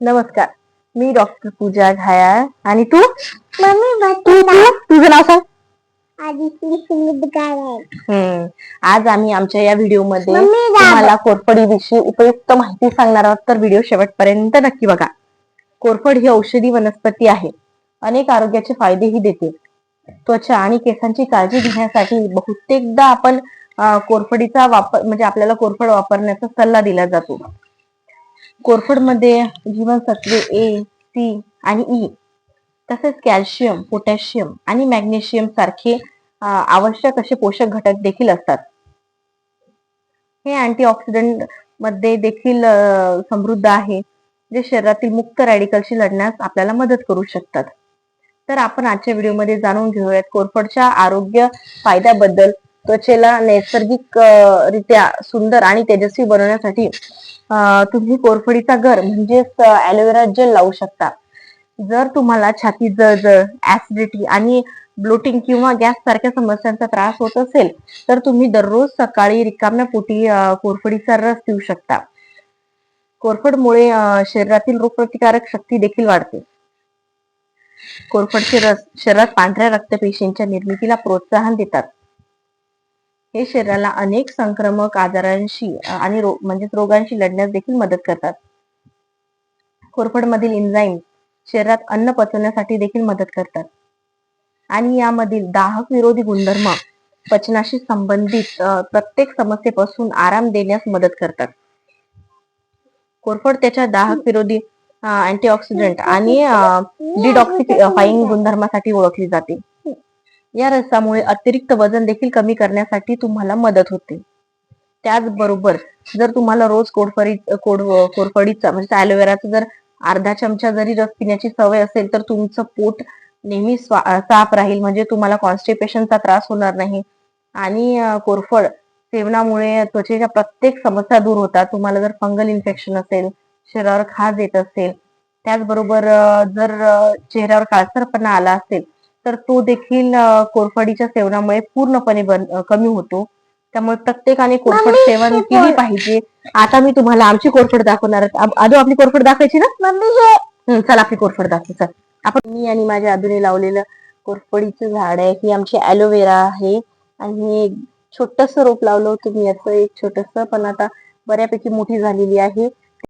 नमस्कार. मी डॉक्टर पूजा घायाळ आणि तू? मम्मी तू तू? तुझं नाव सांग. हम्म. आज आम्ही आमच्या या व्हिडिओमध्ये मम्मी. तुम्हाला कोरफडी विषयी उपयुक्त माहिती सांगणार आहोत. तर व्हिडिओ शेवटपर्यंत नक्की बघा. कोरफड ही औषधी वनस्पती आहे. अनेक आरोग्याचे फायदेही देते. त्वचा आणि केसांची काळजी घेण्यासाठी बहुतेकदा आपण अं, कोरफडीचा वापर म्हणजे आपल्याला कोरफड वापरण्याचा सल्ला दिला जातो. कोरफडमध्ये जीवनसत्वे ए सी आणि ई तसेच कॅल्शियम पोटॅशियम आणि मॅग्नेशियम सारखे आवश्यक असे पोषक घटक देखील असतात. हे अँटीऑक्सिडंटमध्ये देखील समृद्ध आहे जे शरीरातील मुक्त रॅडिकलशी लढण्यास आपल्याला मदत करू शकतात. तर आपण आजच्या व्हिडिओमध्ये जाणून घेऊयात कोरफडच्या आरोग्य फायद्याबद्दल. त्वचेला नैसर्गिक रित्या सुंदर आणि तेजस्वी बनवण्यासाठी तुम्ही कोरफडीचा घर म्हणजेच ॲलोवेरा जेल लावू शकता. जर तुम्हाला छाती जळजळ ऍसिडिटी आणि ब्लोटिंग किंवा गॅस सारख्या समस्यांचा त्रास होत असेल तर तुम्ही दररोज सकाळी रिकाम्या पोटी कोरफडीचा रस पिऊ शकता. कोरफडमुळे शरीरातील रोगप्रतिकारक शक्ती देखील वाढते. कोरफडचे रस शरीरात पांढऱ्या रक्तपेशींच्या निर्मितीला प्रोत्साहन देतात. हे शरीराला अनेक संक्रमक आजारांशी आणि रो- म्हणजेच रोगांशी लढण्यास देखील मदत करतात. कोरफडमधील इन्झाईम शरीरात अन्न पचवण्यासाठी देखील मदत करतात. आणि यामधील दाहक विरोधी गुणधर्म पचनाशी संबंधित प्रत्येक समस्येपासून आराम देण्यास मदत करतात. कोरफड त्याच्या दाहक विरोधी अँटीऑक्सिडंट आणि डिडॉक्सिफाईंग गुणधर्मासाठी ओळखली जाते. या रसामुळे अतिरिक्त वजन देखील कमी करण्यासाठी तुम्हाला मदत होते. त्याचबरोबर जर तुम्हाला रोज कोडफडी कोड कोरफडीचा म्हणजे ॲलोवेराचा जर अर्धा चमचा जरी रस पिण्याची सवय असेल तर तुमचं पोट नेहमी साफ राहील. म्हणजे तुम्हाला कॉन्स्टिपेशनचा त्रास होणार नाही. आणि कोरफड सेवनामुळे त्वचेच्या प्रत्येक समस्या दूर होतात. तुम्हाला जर फंगल इन्फेक्शन असेल शरीरावर खाज येत असेल त्याचबरोबर जर चेहऱ्यावर काळसरपणा आला असेल तर तो देखील कोरफडीच्या सेवनामुळे पूर्णपणे कमी होतो. त्यामुळे प्रत्येकाने कोरफड सेवन केली पाहिजे. आता मी तुम्हाला आमची कोरफड दाखवणार आदू आपली कोरफड दाखवायची ना? चल आपली कोरफड दाखव चल. आपण मी आणि माझ्या आदूने लावलेलं कोरफडीचं झाड आहे. ही आमची ॲलोवेरा आहे. आणि एक छोटस रोप लावलं होतं. मी याचं एक छोटस पण आता बऱ्यापैकी मोठी झालेली आहे.